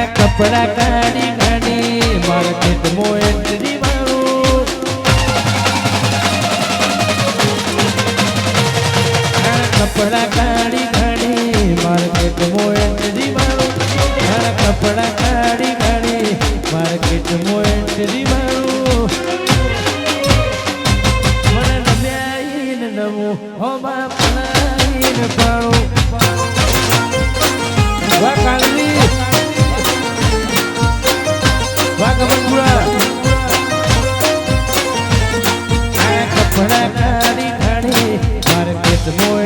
ના કપડા કાઢી કાઢી માર્કેટ મોએ ત્રી મારું કપડા કાઢી કાઢી માર્કેટ મોએ ત્રી મારું કપડા કાઢી the more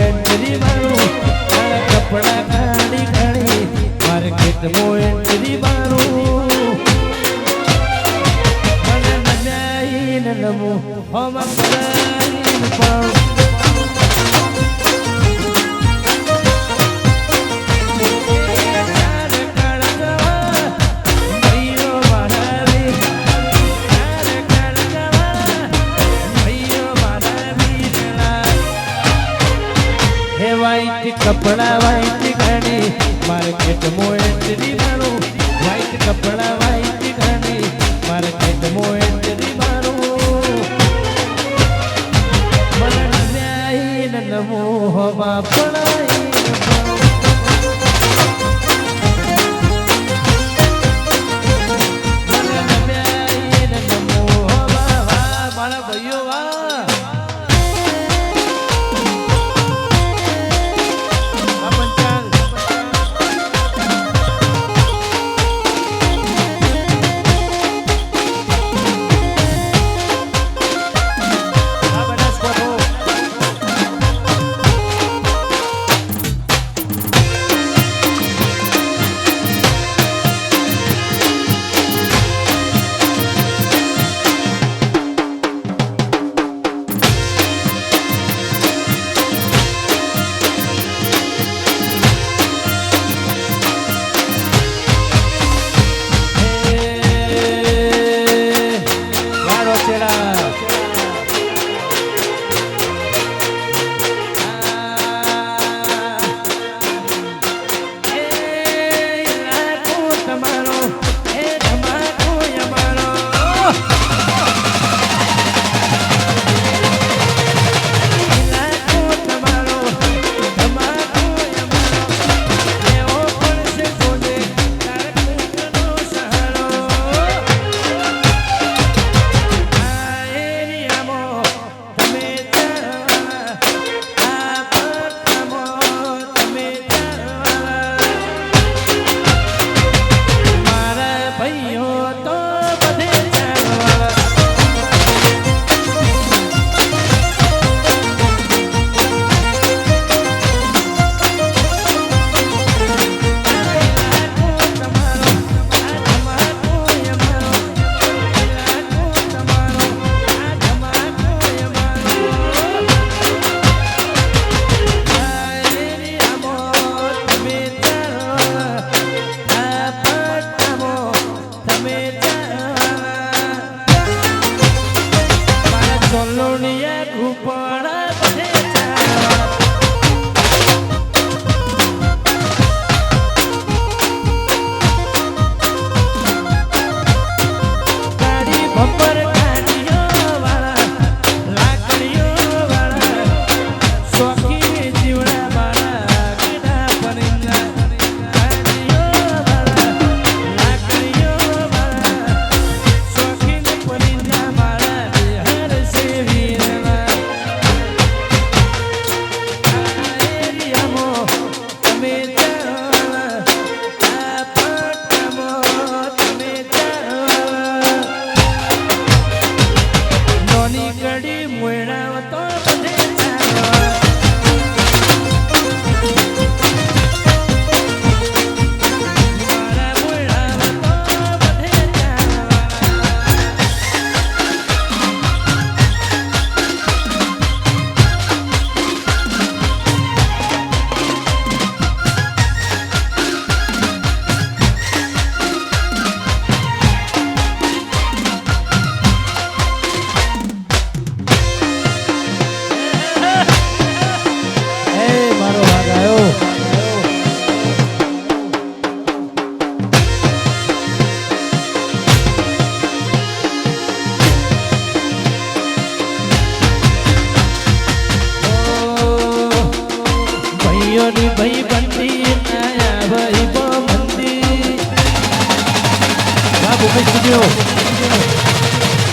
સ્ટુડિયો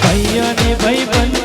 ભૈયાને ભાઈ બંધ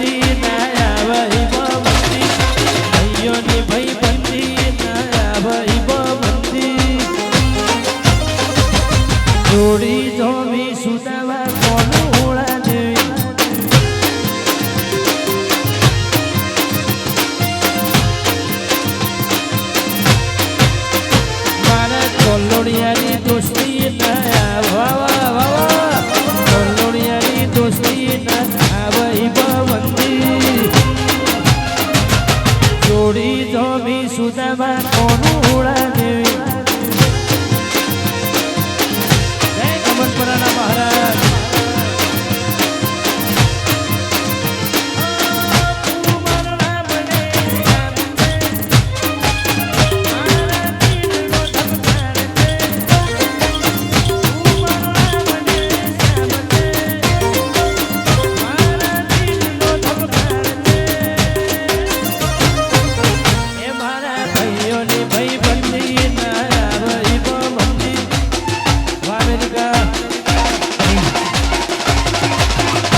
થોડી ધોબી સુદવા કોનું ઉડા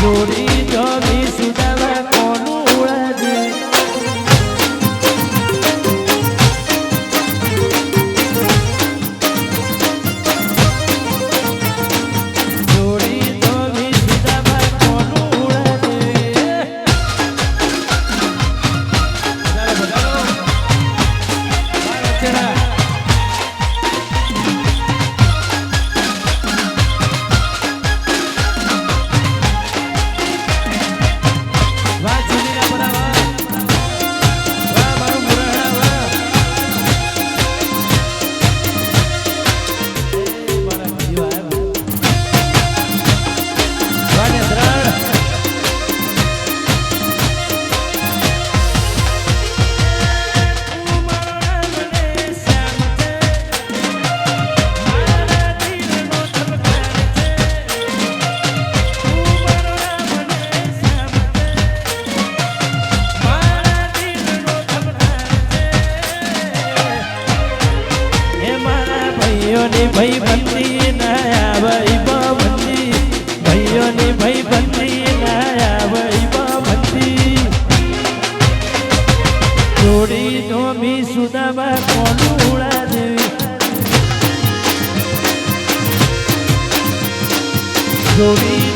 દોરી દોરી સુદાવા સુદામાં કોલુળા દેવી. જોડી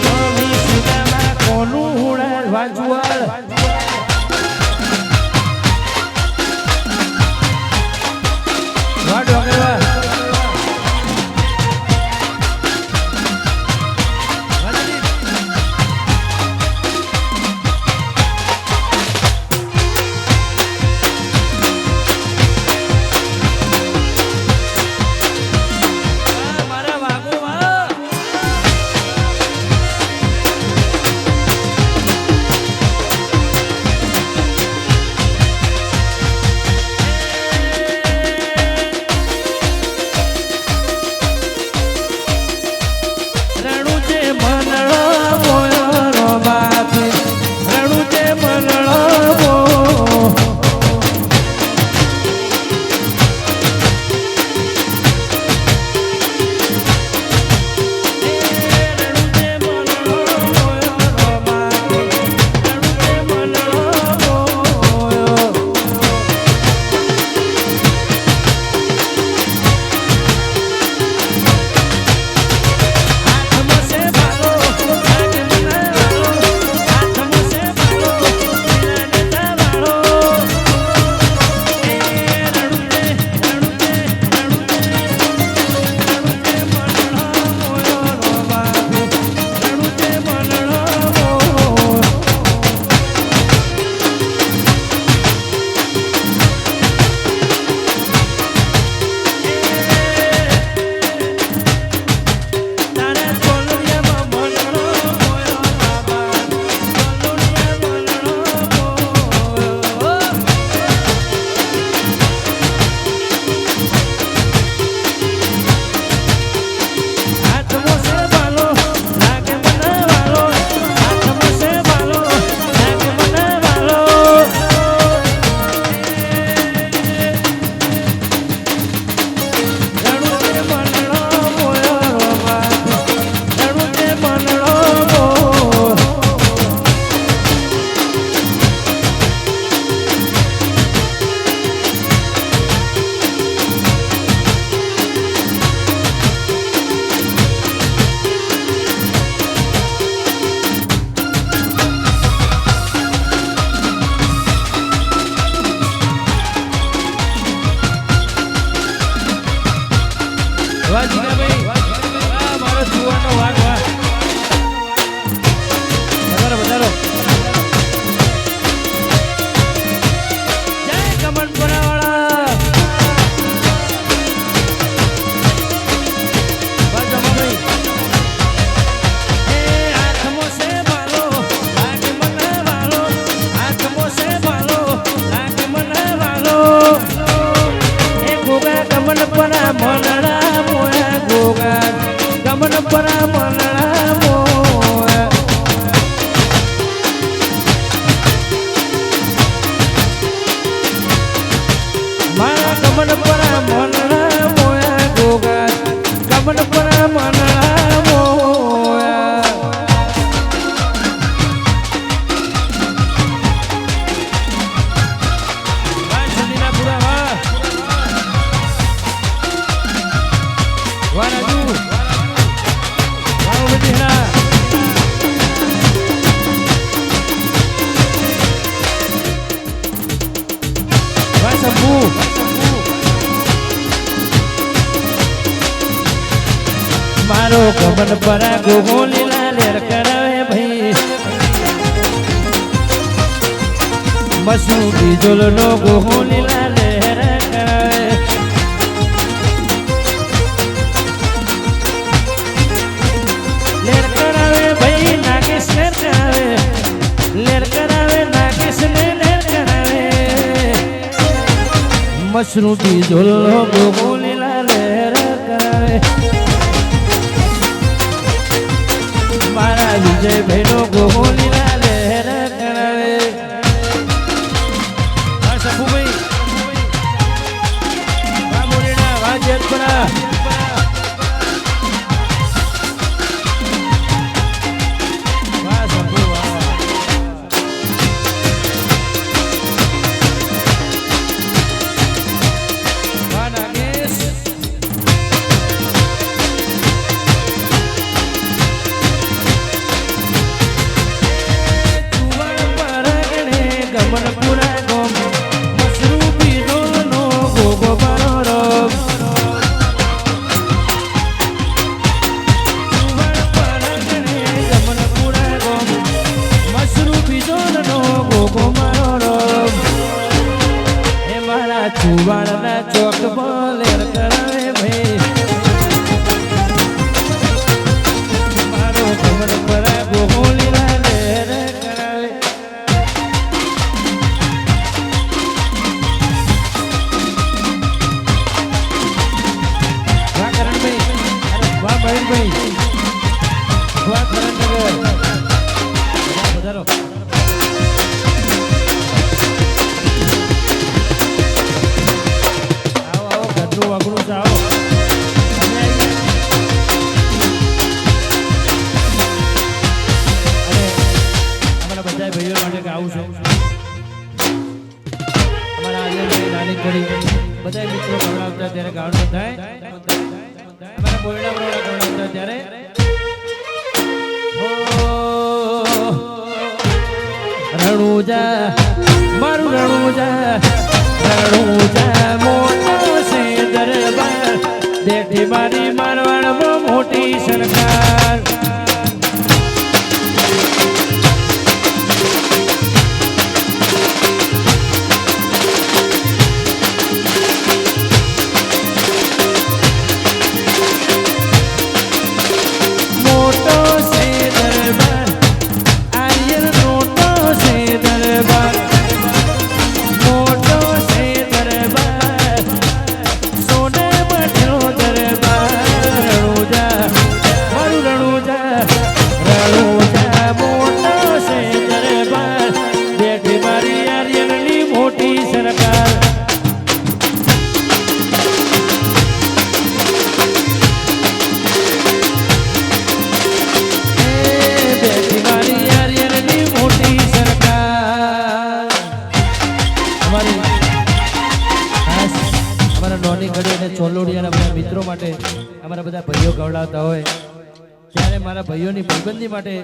મન પરા ગોલીલા લેર કરાવે ભાઈ. મસૂબી જોલનો ગોલીલા લેર કરાવે. લેર કરાવે ભાઈ નાગેશ લેર કરાવે. લેર કરાવે નાગેશ લેર કરાવે. મસરૂબી જોલનો ગોહો વિજય ભાઈનો ગોગોલીલા મયુરભાઈ સુભાષ جدا જલ્દી માટે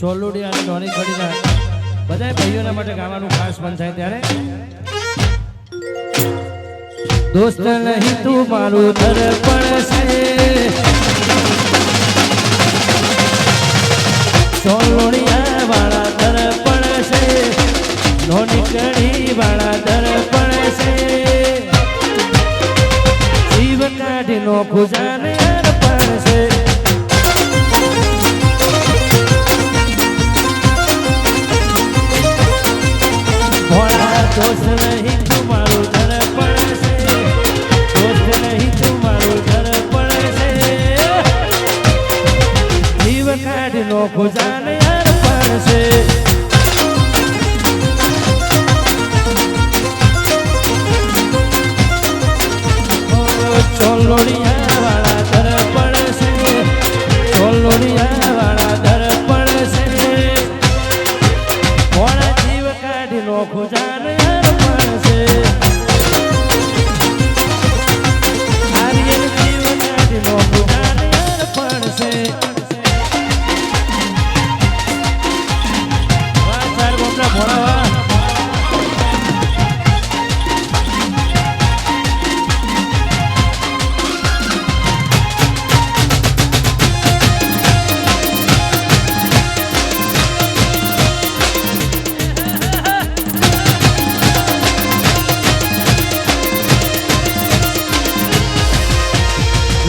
ચોલુડી અને નોની ખડીના બધા ભાઈઓના માટે ગાવાનું ખાસ મન થાય ત્યારે. દોસ્ત નહીં તું મારું દર્પણ છે. ચોલુડિયા વાળા દર્પણ છે. નોની કઢી વાળા દર્પણ છે. જીવન કાઢીનો પૂજાને અર્પણ છે. દોસ્ત નહીં તમારું ધર પડે છે દોસ્ત નહીં તમારું ધર પડે છે જીવ કાઢ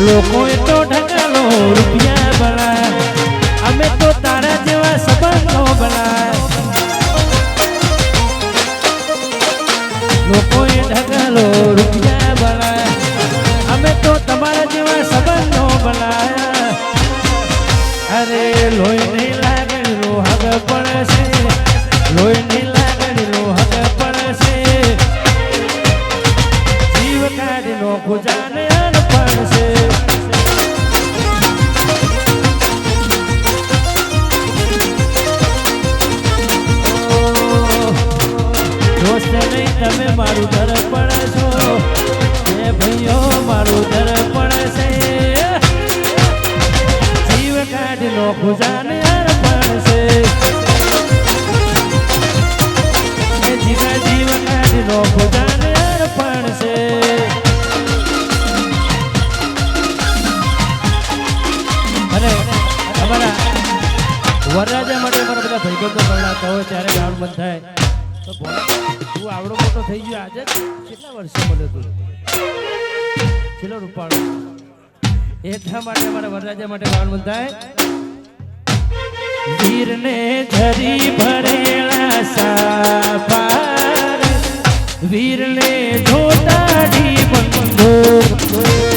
લોકોએ તો ઢગાલો રૂપિયા બનાય અમે તો તારા જેવા સંબંધો બનાય લોકોએ ઢગાલો રૂપિયા બનાય અમે તો તમારા જેવા સંબંધો બનાયા અરે લોહીની લાગણીનો હગ પડશે લોહીની લાગણીનો હગ પડશે જીવ કાઢીનો ખુજાને અર્પણ અમારા બધા ભાઈબંધો પરણાતા હોય ત્યારે ગાળ બંધ થાય. તો તું આવડો મોટો થઈ ગયો આજે? કેટલા વર્ષે મળ્યો તું? ચેલો રૂપાળો? એટલા માટે અમારા વરરાજા માટે ગાળ બંધ થાય. વીરને ધરી ભરેલા સાપાર. વીરને ધોતાડી બંધો.